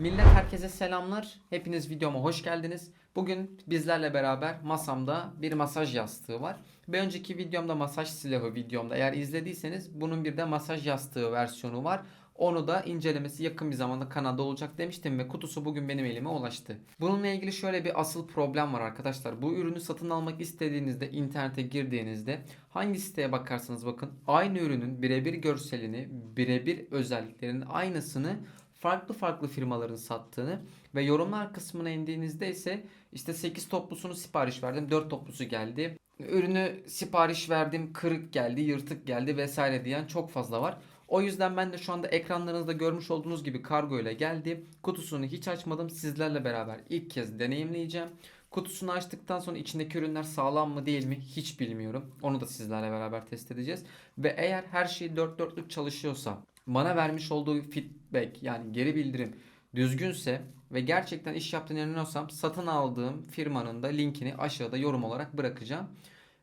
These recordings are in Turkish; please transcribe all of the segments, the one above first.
Millet herkese selamlar. Hepiniz videoma hoş geldiniz. Bugün bizlerle beraber masamda bir masaj yastığı var. Bir önceki videomda masaj silahı videomda eğer izlediyseniz bunun bir de masaj yastığı versiyonu var. Onu da incelemesi yakın bir zamanda kanalda olacak demiştim ve kutusu bugün benim elime ulaştı. Bununla ilgili şöyle bir asıl problem var arkadaşlar. Bu ürünü satın almak istediğinizde internete girdiğinizde hangi siteye bakarsanız bakın aynı ürünün birebir görselini, birebir özelliklerinin aynısını farklı farklı firmaların sattığını ve yorumlar kısmına indiğinizde ise işte 8 toplusunu sipariş verdim 4 toplusu geldi. Ürünü sipariş verdim kırık geldi yırtık geldi vesaire diyen çok fazla var. O yüzden ben de şu anda ekranlarınızda görmüş olduğunuz gibi kargo ile geldi. Kutusunu hiç açmadım. Sizlerle beraber ilk kez deneyimleyeceğim. Kutusunu açtıktan sonra içindeki ürünler sağlam mı değil mi hiç bilmiyorum. Onu da sizlerle beraber test edeceğiz. Ve eğer her şey dört dörtlük çalışıyorsa bana vermiş olduğu feedback yani geri bildirim düzgünse ve gerçekten iş yaptığını inanıyorsam satın aldığım firmanın da linkini aşağıda yorum olarak bırakacağım.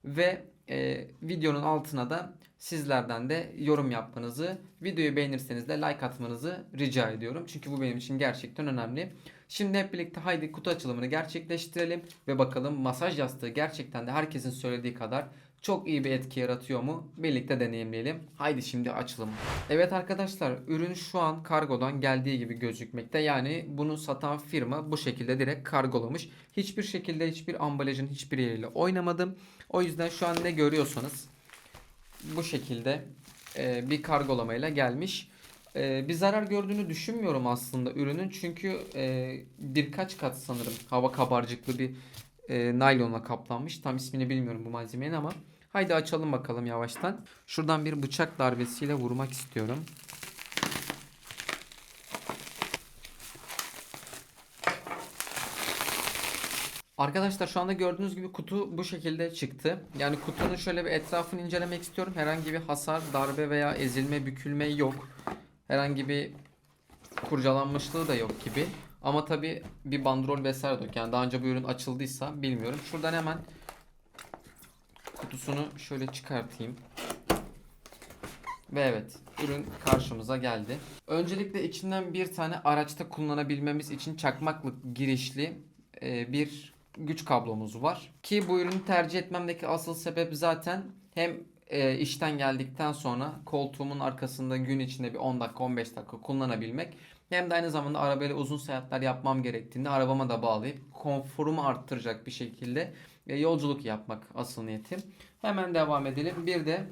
Ve e, videonun altına da sizlerden de yorum yapmanızı, videoyu beğenirseniz de like atmanızı rica ediyorum. Çünkü bu benim için gerçekten önemli. Şimdi hep birlikte haydi kutu açılımını gerçekleştirelim ve bakalım masaj yastığı gerçekten de herkesin söylediği kadar çok iyi bir etki yaratıyor mu? Birlikte deneyimleyelim. Haydi şimdi açalım. Evet arkadaşlar ürün şu an kargodan geldiği gibi gözükmekte. Yani bunu satan firma bu şekilde direkt kargolamış. Hiçbir şekilde hiçbir ambalajın hiçbir yeriyle oynamadım. O yüzden şu an ne görüyorsanız bu şekilde e, bir kargolamayla gelmiş. E, bir zarar gördüğünü düşünmüyorum aslında ürünün. Çünkü e, birkaç kat sanırım hava kabarcıklı bir e, naylonla kaplanmış. Tam ismini bilmiyorum bu malzemenin ama. Haydi açalım bakalım yavaştan. Şuradan bir bıçak darbesiyle vurmak istiyorum. Arkadaşlar şu anda gördüğünüz gibi kutu bu şekilde çıktı. Yani kutunun şöyle bir etrafını incelemek istiyorum. Herhangi bir hasar, darbe veya ezilme, bükülme yok. Herhangi bir kurcalanmışlığı da yok gibi. Ama tabi bir bandrol vesaire yok. Yani daha önce bu ürün açıldıysa bilmiyorum. Şuradan hemen kutusunu şöyle çıkartayım. Ve evet ürün karşımıza geldi. Öncelikle içinden bir tane araçta kullanabilmemiz için çakmaklık girişli e, bir güç kablomuz var. Ki bu ürünü tercih etmemdeki asıl sebep zaten hem e, işten geldikten sonra koltuğumun arkasında gün içinde bir 10 dakika 15 dakika kullanabilmek hem de aynı zamanda arabayla uzun seyahatler yapmam gerektiğinde arabama da bağlayıp konforumu arttıracak bir şekilde e, yolculuk yapmak asıl niyetim. Hemen devam edelim. Bir de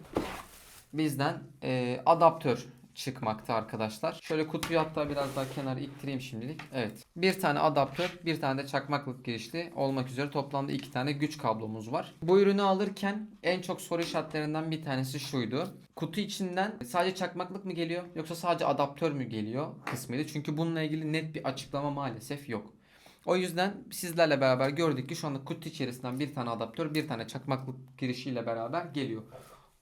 bizden e, adaptör çıkmakta arkadaşlar. Şöyle kutuyu hatta biraz daha kenara iktireyim şimdilik. Evet. Bir tane adaptör, bir tane de çakmaklık girişli olmak üzere toplamda iki tane güç kablomuz var. Bu ürünü alırken en çok soru işaretlerinden bir tanesi şuydu. Kutu içinden sadece çakmaklık mı geliyor yoksa sadece adaptör mü geliyor kısmıydı. Çünkü bununla ilgili net bir açıklama maalesef yok. O yüzden sizlerle beraber gördük ki şu anda kutu içerisinden bir tane adaptör, bir tane çakmaklık girişiyle beraber geliyor.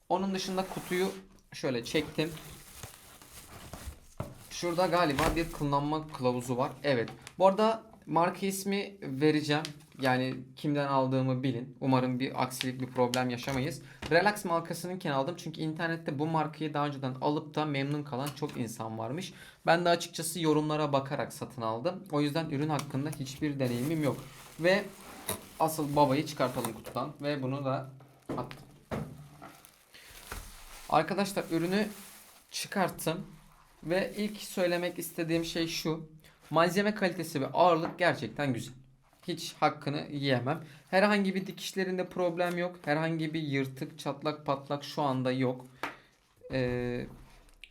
Onun dışında kutuyu şöyle çektim. Şurada galiba bir kullanma kılavuzu var. Evet. Bu arada marka ismi vereceğim. Yani kimden aldığımı bilin. Umarım bir aksilik bir problem yaşamayız. Relax markasınınken aldım. Çünkü internette bu markayı daha önceden alıp da memnun kalan çok insan varmış. Ben de açıkçası yorumlara bakarak satın aldım. O yüzden ürün hakkında hiçbir deneyimim yok. Ve asıl babayı çıkartalım kutudan. Ve bunu da attım. Arkadaşlar ürünü çıkarttım. Ve ilk söylemek istediğim şey şu. Malzeme kalitesi ve ağırlık gerçekten güzel. Hiç hakkını yiyemem. Herhangi bir dikişlerinde problem yok. Herhangi bir yırtık, çatlak, patlak şu anda yok. Ee,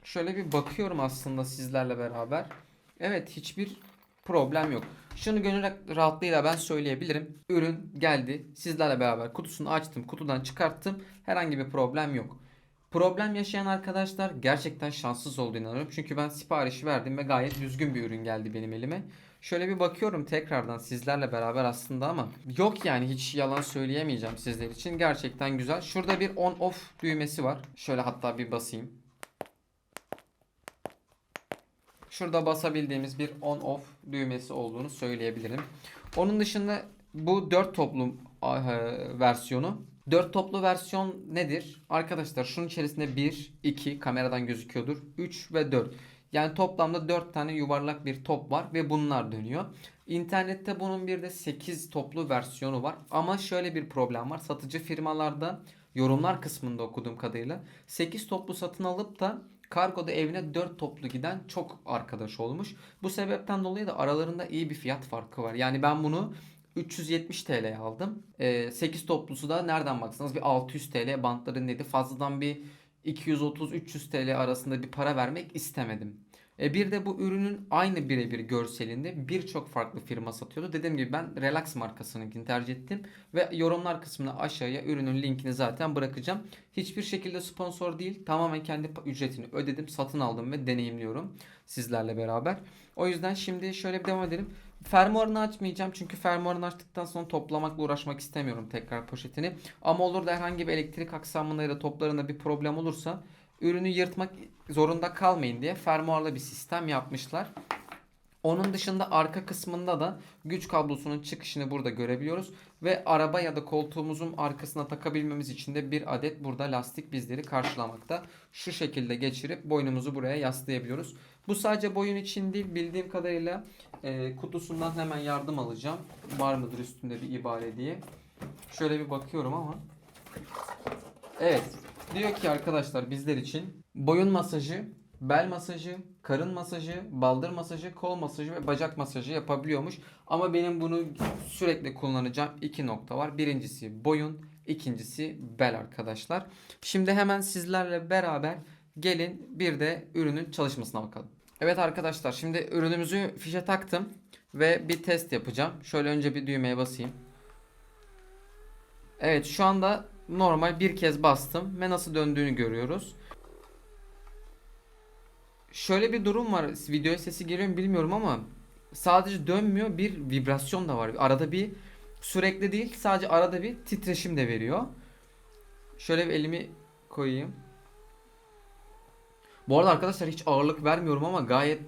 şöyle bir bakıyorum aslında sizlerle beraber. Evet hiçbir problem yok. Şunu gönül rahatlığıyla ben söyleyebilirim. Ürün geldi. Sizlerle beraber kutusunu açtım. Kutudan çıkarttım. Herhangi bir problem yok. Problem yaşayan arkadaşlar gerçekten şanssız olduğunu inanıyorum. Çünkü ben siparişi verdim ve gayet düzgün bir ürün geldi benim elime. Şöyle bir bakıyorum tekrardan sizlerle beraber aslında ama yok yani hiç yalan söyleyemeyeceğim sizler için. Gerçekten güzel. Şurada bir on off düğmesi var. Şöyle hatta bir basayım. Şurada basabildiğimiz bir on off düğmesi olduğunu söyleyebilirim. Onun dışında bu 4 toplum versiyonu 4 toplu versiyon nedir? Arkadaşlar şunun içerisinde 1, 2 kameradan gözüküyordur. 3 ve 4. Yani toplamda 4 tane yuvarlak bir top var ve bunlar dönüyor. İnternette bunun bir de 8 toplu versiyonu var. Ama şöyle bir problem var. Satıcı firmalarda yorumlar kısmında okuduğum kadarıyla 8 toplu satın alıp da kargoda evine 4 toplu giden çok arkadaş olmuş. Bu sebepten dolayı da aralarında iyi bir fiyat farkı var. Yani ben bunu 370 TL'ye aldım. Ee, 8 toplusu da nereden baksanız bir 600 TL bantların dedi. Fazladan bir 230-300 TL arasında bir para vermek istemedim. E bir de bu ürünün aynı birebir görselinde birçok farklı firma satıyordu. Dediğim gibi ben Relax markasınınkini tercih ettim. Ve yorumlar kısmına aşağıya ürünün linkini zaten bırakacağım. Hiçbir şekilde sponsor değil. Tamamen kendi ücretini ödedim, satın aldım ve deneyimliyorum sizlerle beraber. O yüzden şimdi şöyle bir devam edelim. Fermuarını açmayacağım çünkü fermuarını açtıktan sonra toplamakla uğraşmak istemiyorum tekrar poşetini. Ama olur da herhangi bir elektrik aksamında ya da toplarında bir problem olursa ürünü yırtmak zorunda kalmayın diye fermuarlı bir sistem yapmışlar. Onun dışında arka kısmında da güç kablosunun çıkışını burada görebiliyoruz. Ve araba ya da koltuğumuzun arkasına takabilmemiz için de bir adet burada lastik bizleri karşılamakta. Şu şekilde geçirip boynumuzu buraya yaslayabiliyoruz. Bu sadece boyun için değil bildiğim kadarıyla e, kutusundan hemen yardım alacağım. Var mıdır üstünde bir ibare diye. Şöyle bir bakıyorum ama. Evet. Diyor ki arkadaşlar bizler için boyun masajı, bel masajı, karın masajı, baldır masajı, kol masajı ve bacak masajı yapabiliyormuş. Ama benim bunu sürekli kullanacağım iki nokta var. Birincisi boyun, ikincisi bel arkadaşlar. Şimdi hemen sizlerle beraber gelin bir de ürünün çalışmasına bakalım. Evet arkadaşlar şimdi ürünümüzü fişe taktım ve bir test yapacağım. Şöyle önce bir düğmeye basayım. Evet şu anda normal bir kez bastım ve nasıl döndüğünü görüyoruz. Şöyle bir durum var. Videoya sesi geliyor mu bilmiyorum ama sadece dönmüyor bir vibrasyon da var. Arada bir sürekli değil sadece arada bir titreşim de veriyor. Şöyle bir elimi koyayım. Bu arada arkadaşlar hiç ağırlık vermiyorum ama gayet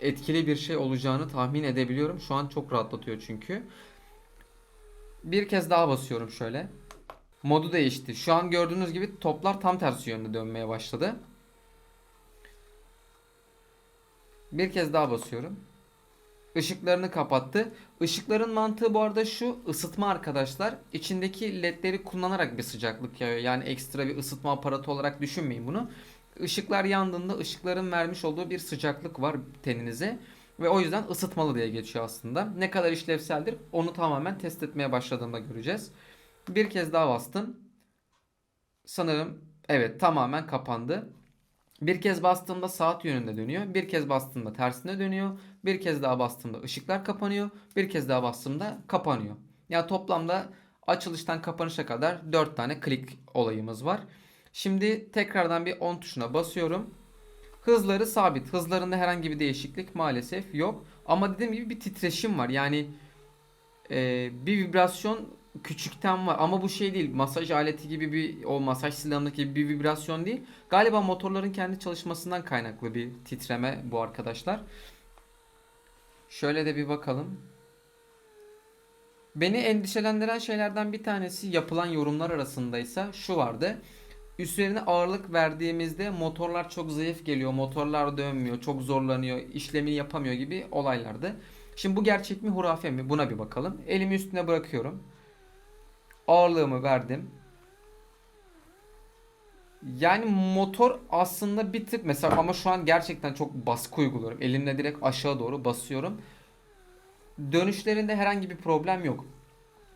etkili bir şey olacağını tahmin edebiliyorum. Şu an çok rahatlatıyor çünkü. Bir kez daha basıyorum şöyle. Modu değişti. Şu an gördüğünüz gibi toplar tam tersi yönde dönmeye başladı. Bir kez daha basıyorum. Işıklarını kapattı. Işıkların mantığı bu arada şu ısıtma arkadaşlar. İçindeki ledleri kullanarak bir sıcaklık yayıyor. Yani ekstra bir ısıtma aparatı olarak düşünmeyin bunu. Işıklar yandığında ışıkların vermiş olduğu bir sıcaklık var teninize. Ve o yüzden ısıtmalı diye geçiyor aslında. Ne kadar işlevseldir onu tamamen test etmeye başladığımda göreceğiz. Bir kez daha bastım. Sanırım evet tamamen kapandı. Bir kez bastığımda saat yönünde dönüyor. Bir kez bastığımda tersine dönüyor. Bir kez daha bastığımda ışıklar kapanıyor. Bir kez daha bastığımda kapanıyor. Yani toplamda açılıştan kapanışa kadar 4 tane klik olayımız var. Şimdi tekrardan bir 10 tuşuna basıyorum. Hızları sabit. Hızlarında herhangi bir değişiklik maalesef yok. Ama dediğim gibi bir titreşim var. Yani e, bir vibrasyon küçükten var ama bu şey değil masaj aleti gibi bir o masaj silahındaki bir vibrasyon değil. Galiba motorların kendi çalışmasından kaynaklı bir titreme bu arkadaşlar. Şöyle de bir bakalım. Beni endişelendiren şeylerden bir tanesi yapılan yorumlar arasındaysa şu vardı. Üstlerine ağırlık verdiğimizde motorlar çok zayıf geliyor, motorlar dönmüyor, çok zorlanıyor, işlemini yapamıyor gibi olaylardı. Şimdi bu gerçek mi hurafe mi buna bir bakalım. Elimi üstüne bırakıyorum. Ağırlığımı verdim. Yani motor aslında bir tık mesela ama şu an gerçekten çok baskı uyguluyorum. Elimle direkt aşağı doğru basıyorum. Dönüşlerinde herhangi bir problem yok.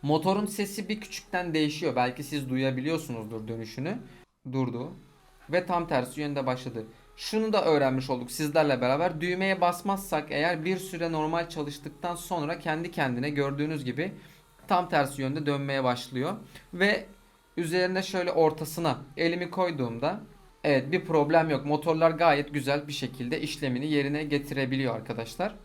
Motorun sesi bir küçükten değişiyor. Belki siz duyabiliyorsunuzdur dönüşünü. Durdu. Ve tam tersi yönde başladı. Şunu da öğrenmiş olduk sizlerle beraber. Düğmeye basmazsak eğer bir süre normal çalıştıktan sonra kendi kendine gördüğünüz gibi tam tersi yönde dönmeye başlıyor. Ve üzerine şöyle ortasına elimi koyduğumda evet bir problem yok. Motorlar gayet güzel bir şekilde işlemini yerine getirebiliyor arkadaşlar.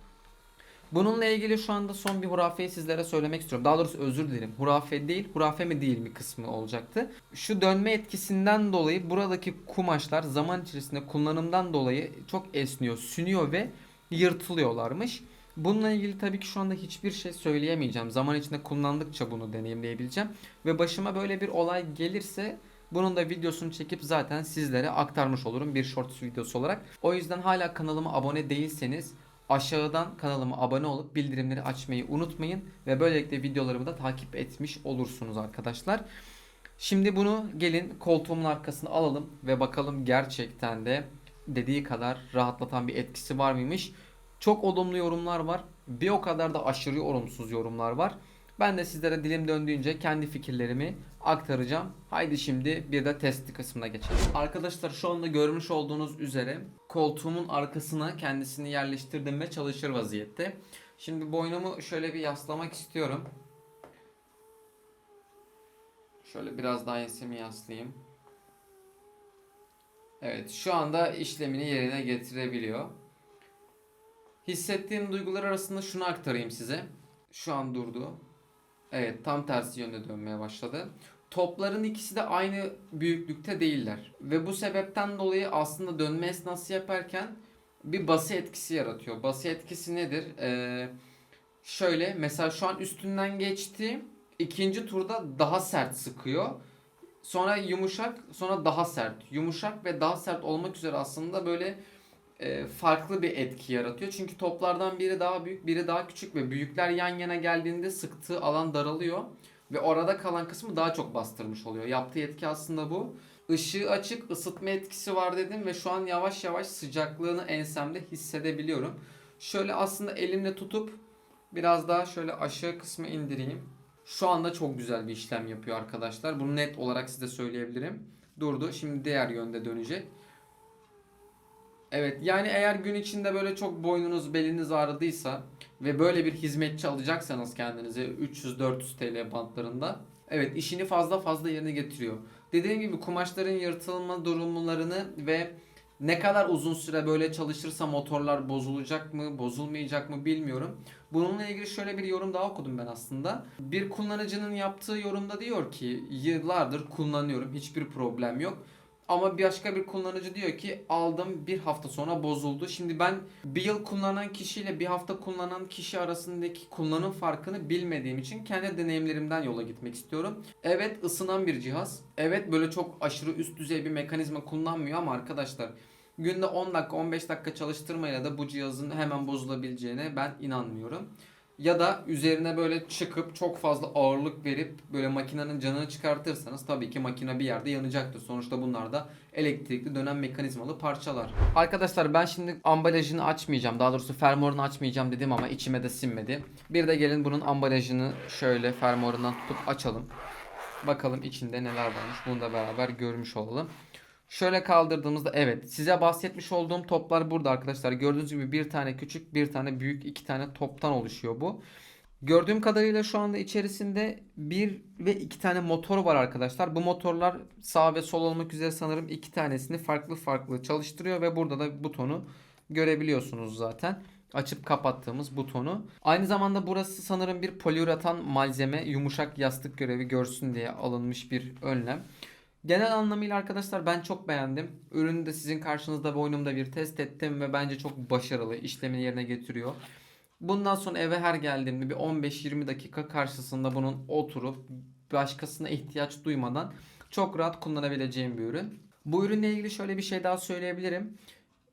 Bununla ilgili şu anda son bir hurafeyi sizlere söylemek istiyorum. Daha doğrusu özür dilerim. Hurafe değil, hurafe mi değil mi kısmı olacaktı. Şu dönme etkisinden dolayı buradaki kumaşlar zaman içerisinde kullanımdan dolayı çok esniyor, sünüyor ve yırtılıyorlarmış. Bununla ilgili tabii ki şu anda hiçbir şey söyleyemeyeceğim. Zaman içinde kullandıkça bunu deneyimleyebileceğim. Ve başıma böyle bir olay gelirse Bunun da videosunu çekip zaten sizlere aktarmış olurum bir shorts videosu olarak. O yüzden hala kanalıma abone değilseniz aşağıdan kanalıma abone olup bildirimleri açmayı unutmayın ve böylelikle videolarımı da takip etmiş olursunuz arkadaşlar. Şimdi bunu gelin koltuğumun arkasına alalım ve bakalım gerçekten de dediği kadar rahatlatan bir etkisi var mıymış? Çok olumlu yorumlar var. Bir o kadar da aşırı olumsuz yorumlar var. Ben de sizlere dilim döndüğünce kendi fikirlerimi aktaracağım. Haydi şimdi bir de testi kısmına geçelim. Arkadaşlar şu anda görmüş olduğunuz üzere koltuğumun arkasına kendisini yerleştirdim ve çalışır vaziyette. Şimdi boynumu şöyle bir yaslamak istiyorum. Şöyle biraz daha ensemi yaslayayım. Evet şu anda işlemini yerine getirebiliyor. Hissettiğim duygular arasında şunu aktarayım size. Şu an durdu. Evet tam tersi yönde dönmeye başladı. Topların ikisi de aynı büyüklükte değiller. Ve bu sebepten dolayı aslında dönme esnası yaparken bir bası etkisi yaratıyor. Bası etkisi nedir? Ee, şöyle mesela şu an üstünden geçti. İkinci turda daha sert sıkıyor. Sonra yumuşak, sonra daha sert. Yumuşak ve daha sert olmak üzere aslında böyle e, farklı bir etki yaratıyor. Çünkü toplardan biri daha büyük, biri daha küçük ve büyükler yan yana geldiğinde sıktığı alan daralıyor ve orada kalan kısmı daha çok bastırmış oluyor. Yaptığı etki aslında bu. Işığı açık, ısıtma etkisi var dedim ve şu an yavaş yavaş sıcaklığını ensemde hissedebiliyorum. Şöyle aslında elimle tutup biraz daha şöyle aşağı kısmı indireyim. Şu anda çok güzel bir işlem yapıyor arkadaşlar. Bunu net olarak size söyleyebilirim. Durdu. Şimdi diğer yönde dönecek. Evet yani eğer gün içinde böyle çok boynunuz beliniz ağrıdıysa ve böyle bir hizmetçi alacaksanız kendinize 300-400 TL bantlarında evet işini fazla fazla yerine getiriyor. Dediğim gibi kumaşların yırtılma durumlarını ve ne kadar uzun süre böyle çalışırsa motorlar bozulacak mı, bozulmayacak mı bilmiyorum. Bununla ilgili şöyle bir yorum daha okudum ben aslında. Bir kullanıcının yaptığı yorumda diyor ki yıllardır kullanıyorum hiçbir problem yok. Ama bir başka bir kullanıcı diyor ki aldım bir hafta sonra bozuldu. Şimdi ben bir yıl kullanan kişiyle bir hafta kullanan kişi arasındaki kullanım farkını bilmediğim için kendi deneyimlerimden yola gitmek istiyorum. Evet ısınan bir cihaz. Evet böyle çok aşırı üst düzey bir mekanizma kullanmıyor ama arkadaşlar günde 10 dakika 15 dakika çalıştırmayla da bu cihazın hemen bozulabileceğine ben inanmıyorum. Ya da üzerine böyle çıkıp çok fazla ağırlık verip böyle makinenin canını çıkartırsanız tabii ki makine bir yerde yanacaktır. Sonuçta bunlar da elektrikli dönen mekanizmalı parçalar. Arkadaşlar ben şimdi ambalajını açmayacağım. Daha doğrusu fermuarını açmayacağım dedim ama içime de sinmedi. Bir de gelin bunun ambalajını şöyle fermuarından tutup açalım. Bakalım içinde neler varmış. Bunu da beraber görmüş olalım. Şöyle kaldırdığımızda evet size bahsetmiş olduğum toplar burada arkadaşlar. Gördüğünüz gibi bir tane küçük bir tane büyük iki tane toptan oluşuyor bu. Gördüğüm kadarıyla şu anda içerisinde bir ve iki tane motor var arkadaşlar. Bu motorlar sağ ve sol olmak üzere sanırım iki tanesini farklı farklı çalıştırıyor ve burada da butonu görebiliyorsunuz zaten. Açıp kapattığımız butonu. Aynı zamanda burası sanırım bir poliüretan malzeme yumuşak yastık görevi görsün diye alınmış bir önlem. Genel anlamıyla arkadaşlar ben çok beğendim. Ürünü de sizin karşınızda boynumda bir test ettim ve bence çok başarılı. işlemini yerine getiriyor. Bundan sonra eve her geldiğimde bir 15-20 dakika karşısında bunun oturup başkasına ihtiyaç duymadan çok rahat kullanabileceğim bir ürün. Bu ürünle ilgili şöyle bir şey daha söyleyebilirim.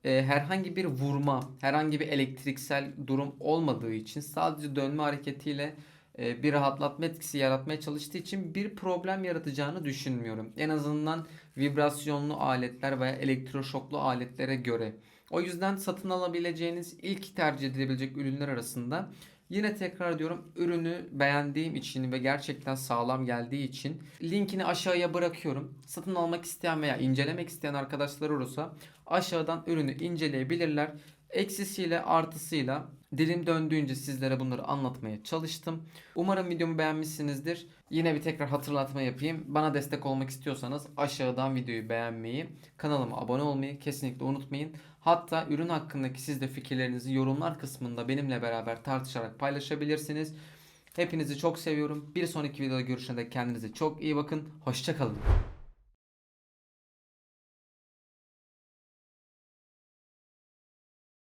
Ee, herhangi bir vurma, herhangi bir elektriksel durum olmadığı için sadece dönme hareketiyle bir rahatlatma etkisi yaratmaya çalıştığı için bir problem yaratacağını düşünmüyorum. En azından vibrasyonlu aletler veya elektroşoklu aletlere göre. O yüzden satın alabileceğiniz ilk tercih edilebilecek ürünler arasında Yine tekrar diyorum ürünü beğendiğim için ve gerçekten sağlam geldiği için linkini aşağıya bırakıyorum. Satın almak isteyen veya incelemek isteyen arkadaşlar olursa aşağıdan ürünü inceleyebilirler. Eksisiyle artısıyla dilim döndüğünce sizlere bunları anlatmaya çalıştım. Umarım videomu beğenmişsinizdir. Yine bir tekrar hatırlatma yapayım. Bana destek olmak istiyorsanız aşağıdan videoyu beğenmeyi, kanalıma abone olmayı kesinlikle unutmayın. Hatta ürün hakkındaki siz de fikirlerinizi yorumlar kısmında benimle beraber tartışarak paylaşabilirsiniz. Hepinizi çok seviyorum. Bir sonraki videoda görüşene dek kendinize çok iyi bakın. Hoşçakalın.